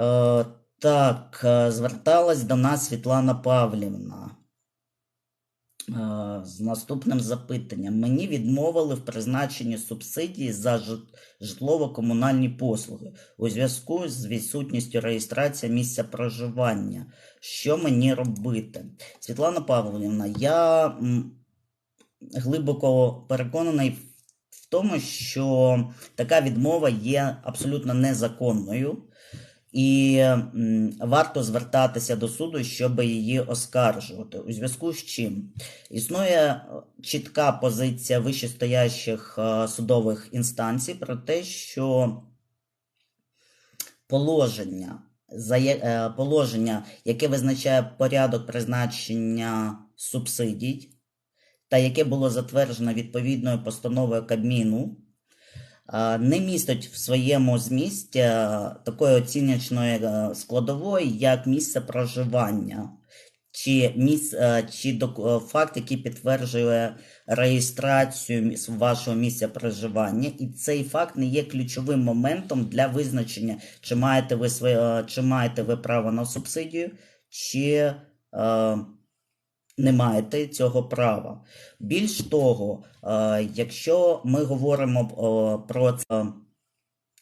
Е, так, е, зверталась до нас Світлана Павлівна. Е, з наступним запитанням. Мені відмовили в призначенні субсидії за житлово-комунальні послуги у зв'язку з відсутністю реєстрації місця проживання. Що мені робити? Світлана Павлівна, я глибоко переконаний в тому, що така відмова є абсолютно незаконною. І варто звертатися до суду, щоб її оскаржувати. У зв'язку з чим існує е, чітка позиція вищестоящих е, судових інстанцій про те, що положення, зая- е, положення, яке визначає порядок призначення субсидій, та яке було затверджено відповідною постановою Кабміну, не містить в своєму змісті е, такої оціночної е, складової, як місце проживання, чи, міс, е, чи е, факт, який підтверджує реєстрацію вашого місця проживання, і цей факт не є ключовим моментом для визначення, чи маєте ви своє, чи маєте ви право на субсидію, чи не маєте цього права. Більш того, е, якщо ми говоримо е, про це,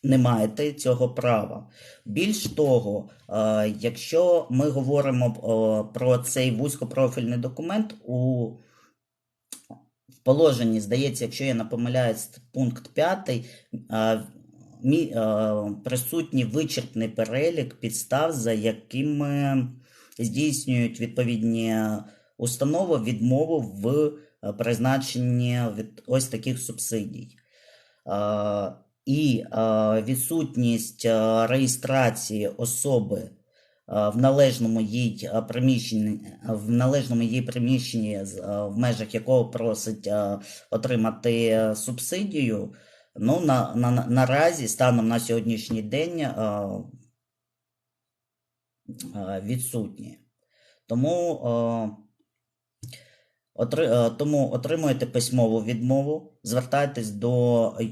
не маєте цього права. Більш того, е, якщо ми говоримо про цей вузькопрофільний документ, у положенні, здається, якщо я не помиляюсь, пункт 5, е, присутній вичерпний перелік підстав, за якими здійснюють відповідні установи відмову в е, призначенні від ось таких субсидій. Е, І е, відсутність реєстрації особи в належному їй приміщенні, в належному їй приміщенні, в межах якого просить отримати субсидію, ну, на, на, на- наразі, станом на сьогоднішній день, відсутні. Тому, тому отримуєте письмову відмову, звертайтесь до е,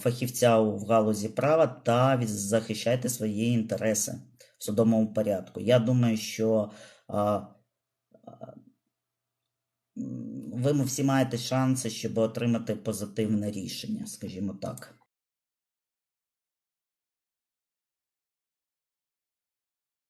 фахівця в галузі права та захищайте свої інтереси в судовому порядку. Я думаю, що е, е, ви всі маєте шанси, щоб отримати позитивне рішення, скажімо так.